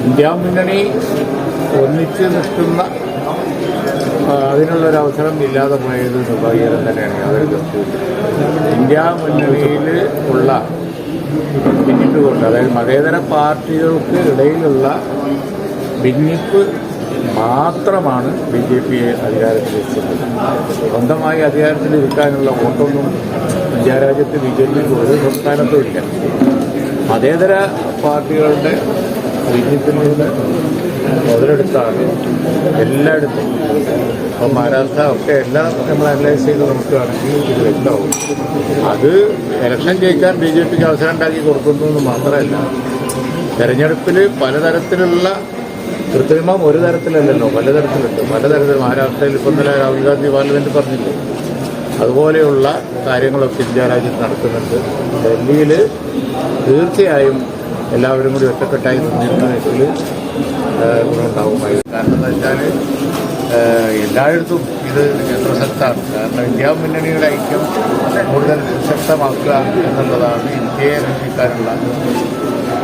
India മുന്നണി ഒന്നിച്ച് നിൽക്കുന്ന അതിനുള്ളൊരു അവസരം ഇല്ലാതെ പോയത് നിർഭാഗ്യകരം തന്നെയാണ് അവർക്ക്. ഇന്ത്യ മുന്നണിയിൽ ഉള്ള ഭിന്നിപ്പുകൊണ്ട് അതായത് മതേതര പാർട്ടികൾക്ക് ഇടയിലുള്ള ഭിന്നിപ്പ് മാത്രമാണ് ബി ജെ പിയെ അധികാരത്തിലെത്തുന്നത് സ്വന്തമായി അധികാരത്തിലിരിക്കാനുള്ള വോട്ടൊന്നും ഇന്ത്യ രാജ്യത്ത് ബി ജെ പിക്ക് ഒരു സംസ്ഥാനത്തും ഇല്ല മതേതര പാർട്ടികളുടെ ഭിന്നിപ്പിനോട് മുതലെടുത്താണ് എല്ലായിടത്തും. ഇപ്പം മഹാരാഷ്ട്ര ഒക്കെ എല്ലാം നമ്മൾ അനലൈസ് ചെയ്ത് നോക്കുകയാണെങ്കിൽ ഇത് വ്യക്തമാവും അത് ഇലക്ഷൻ ജയിക്കാൻ ബി ജെ പിക്ക് അവസരം ഉണ്ടാക്കി കൊടുക്കുന്നു എന്ന് മാത്രമല്ല തെരഞ്ഞെടുപ്പിൽ പലതരത്തിലുള്ള കൃത്രിമം ഒരു തരത്തിലല്ലല്ലോ പലതരത്തിലുണ്ട്. പലതരത്തിൽ മഹാരാഷ്ട്രയിൽ ഇപ്പം ഇന്നലെ രാഹുൽ ഗാന്ധി പാർലമെന്റ് പറഞ്ഞില്ലേ? അതുപോലെയുള്ള കാര്യങ്ങളൊക്കെ ഇന്ത്യ രാജ്യത്ത് നടക്കുന്നുണ്ട്. ഡൽഹിയിൽ തീർച്ചയായും എല്ലാവരും കൂടി ഒറ്റക്കെട്ടായി നിന്നിരുന്നതിൽ ഗുണമുണ്ടാവുമായി കാരണം എന്താ വെച്ചാൽ എല്ലായിടത്തും ഇത് പ്രസക്തമാണ് കാരണം ഇന്ത്യ മുന്നണിയുടെ ഐക്യം കൂടുതൽ ശക്തമാക്കുക എന്നുള്ളതാണ് ഇന്ത്യയെ രക്ഷിക്കാനുള്ള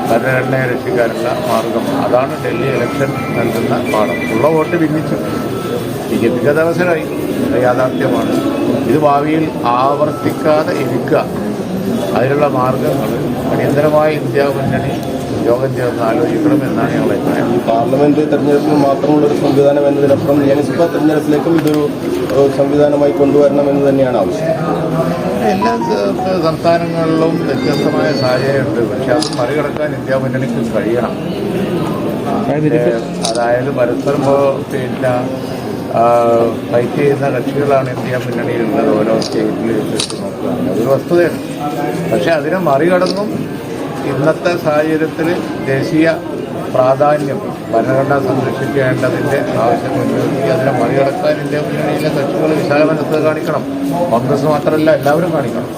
ഭരണഘടനയെ രക്ഷിക്കാനുള്ള മാർഗം. അതാണ് ഡൽഹി ഇലക്ഷൻ നൽകുന്ന പാഠം. ഉള്ള വോട്ട് ഭിന്നിച്ചു. ബി ജെ പിക്ക് അത് അവസരമായി യാഥാർത്ഥ്യമാണ്. ഇത് ഭാവിയിൽ ആവർത്തിക്കാതെ ഇരിക്കുക. അതിനുള്ള മാർഗങ്ങൾ അടിയന്തരമായി ഇന്ത്യ മുന്നണി യോഗം ചേർന്ന് ആലോചിക്കണമെന്നാണ് ഞങ്ങളുടെ അഭിപ്രായം. പാർലമെന്റ് തെരഞ്ഞെടുപ്പിന് മാത്രമുള്ള ഒരു സംവിധാനം എന്നതിനപ്പുറം നിയമസഭാ തെരഞ്ഞെടുപ്പിലേക്കും ഇതൊരു സംവിധാനമായി കൊണ്ടുവരണം എന്ന് തന്നെയാണ് ആവശ്യം. എല്ലാ സംസ്ഥാനങ്ങളിലും വ്യത്യസ്തമായ സാഹചര്യമുണ്ട്. പക്ഷെ അത് മറികടക്കാൻ ഇന്ത്യ മുന്നണിക്ക് കഴിയണം. അതായത് പരസ്പരം പിന്നെ ഫൈറ്റ് ചെയ്യുന്ന കക്ഷികളാണ് ഇന്ത്യ മുന്നണിയിലുള്ളത് ഓരോ സ്റ്റേറ്റിലും എടുത്ത് നോക്കുകയാണ്. അതൊരു വസ്തുതയാണ്. പക്ഷെ അതിനെ മറികടന്നും ഇന്നത്തെ സാഹചര്യത്തിൽ ദേശീയ പ്രാധാന്യം ഭരണഘടന സംരക്ഷിക്കേണ്ടതിന്റെ ആവശ്യം മുൻനിർത്തി അതിനെ മറികടക്കാൻ ഇന്ത്യ മുന്നണിയിലെ കക്ഷികൾ വിശാലമനത്ത് കാണിക്കണം. കോൺഗ്രസ് മാത്രമല്ല എല്ലാവരും കാണിക്കണം.